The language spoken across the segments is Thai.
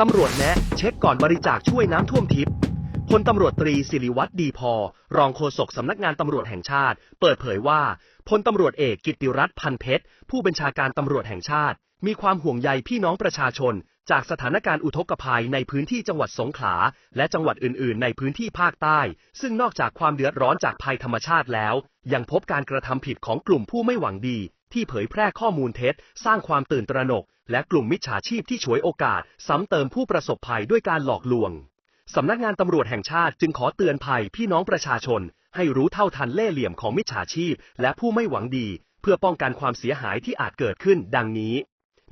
ตำรวจแนะเช็คก่อนบริจาคช่วยน้ำท่วมทิพย์พลตำรวจตรีสิริวัตรดีพอ รองโฆษกสำนักงานตำรวจแห่งชาติ เปิดเผยว่าพลตำรวจเอกกิตติรัตน์พันเพชร ผู้บัญชาการตำรวจแห่งชาติ มีความห่วงใยพี่น้องประชาชน จากสถานการณ์อุทกภัยในพื้นที่จังหวัดสงขลา และจังหวัดอื่น ๆ ในพื้นที่ภาคใต้ ซึ่งนอกจากความเดือดร้อนจากภัยธรรมชาติแล้ว ยังพบการกระทำผิดของกลุ่มผู้ไม่หวังดี ที่เผยแพร่ข้อมูลเท็จ สร้างความตื่นตระหนก และกลุ่มมิจฉาชีพที่ฉวยโอกาส ซ้ำเติมผู้ประสบภัยด้วยการหลอกลวง สำนักงานตำรวจแห่งชาติจึงขอเตือนภัยพี่น้องประชาชน ให้รู้เท่าทันเล่ห์เหลี่ยมของมิจฉาชีพ และผู้ไม่หวังดี เพื่อป้องกันความเสียหายที่อาจเกิดขึ้น ดังนี้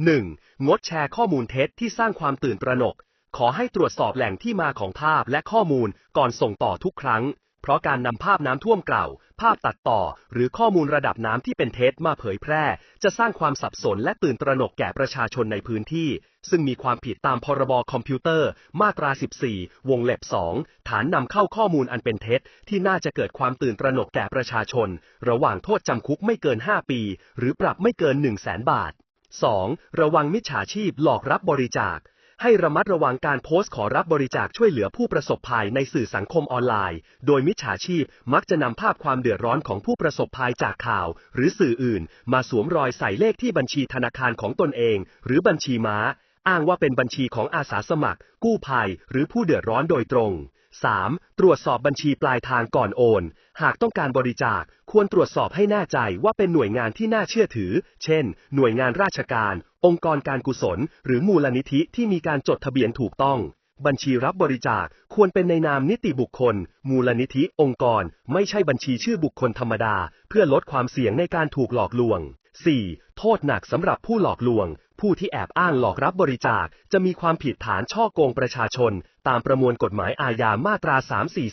1. งดแชร์ข้อมูลเท็จที่สร้างความตื่นตระหนก ขอให้ตรวจสอบแหล่งที่มาของภาพและข้อมูลก่อนส่งต่อทุกครั้ง เพราะการนำภาพน้ำท่วมเก่า ภาพตัดต่อ หรือข้อมูลระดับน้ำที่เป็นเท็จมาเผยแพร่ จะสร้างความสับสนและตื่นตระหนกแก่ประชาชนในพื้นที่ ซึ่งมีความผิดตามพรบคอมพิวเตอร์ มาตรา 14 วงเล็บ 2 ฐานนำเข้าข้อมูลอันเป็นเท็จ ที่น่าจะเกิดความตื่นตระหนกแก่ประชาชน ระหว่างโทษจำคุกไม่เกิน 5 ปี หรือปรับไม่เกิน 1 0 0 0 0แสนบาท 2. ระวังมิจฉาชีพหลอกรับบริจาค ให้ระมัดระวังการโพสต์ขอรับบริจาคช่วยเหลือผู้ประสบภัยในสื่อสังคมออนไลน์ โดยมิจฉาชีพมักจะนำภาพความเดือดร้อนของผู้ประสบภัยจากข่าว หรือสื่ออื่น มาสวมรอยใส่เลขที่บัญชีธนาคารของตนเอง หรือบัญชีม้า อ้างว่าเป็นบัญชีของอาสาสมัคร กู้ภัย หรือผู้เดือดร้อนโดยตรง 3. ตรวจสอบบัญชีปลายทางก่อนโอน หากต้องการบริจาค ควรตรวจสอบให้แน่ใจว่าเป็นหน่วยงานที่น่าเชื่อถือ เช่น หน่วยงานราชการ องค์กรการกุศล หรือมูลนิธิที่มีการจดทะเบียนถูกต้อง บัญชีรับบริจาคควรเป็นในนามนิติบุคคล มูลนิธิองค์กร ไม่ใช่บัญชีชื่อบุคคลธรรมดา เพื่อลดความเสี่ยงในการถูกหลอกลวง 4. โทษหนักสำหรับผู้หลอกลวง ผู้ที่แอบอ้างหลอกรับบริจาค จะมีความผิดฐานช่อโกงประชาชน ตามประมวลกฎหมายอาญามาตรา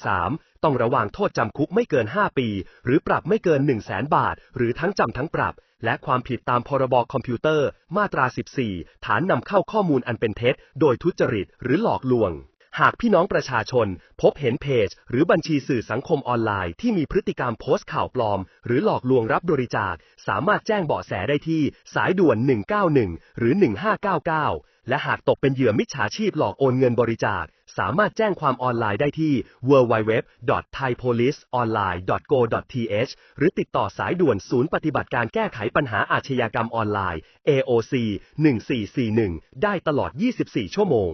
343 ต้องระวางโทษจำคุกไม่เกิน 5 ปี หรือปรับไม่เกิน 1 0 0 0 0แสนบาท หรือทั้งจำทั้งปรับ และความผิดตามพรบคอมพิวเตอร์ มาตรา 14 ฐานนำเข้าข้อมูลอันเป็นเท็จ โดยทุจริตหรือหลอกลวง หากพี่น้องประชาชน พบเห็นเพจ หรือบัญชีสื่อสังคมออนไลน์ที่มีพฤติกรรมโพสต์ข่าวปลอม หรือหลอกลวงรับบริจาค สามารถแจ้งเบาะแสได้ที่สายด่วน 191 หรือ 1599 และหากตกเป็นเหยื่อมิจฉาชีพหลอกโอนเงินบริจาค สามารถแจ้งความออนไลน์ได้ที่ www.thaipoliceonline.go.th หรือติดต่อสายด่วนศูนย์ปฏิบัติการแก้ไขปัญหาอาชญากรรมออนไลน์ AOC 1441 ได้ตลอด 24 ชั่วโมง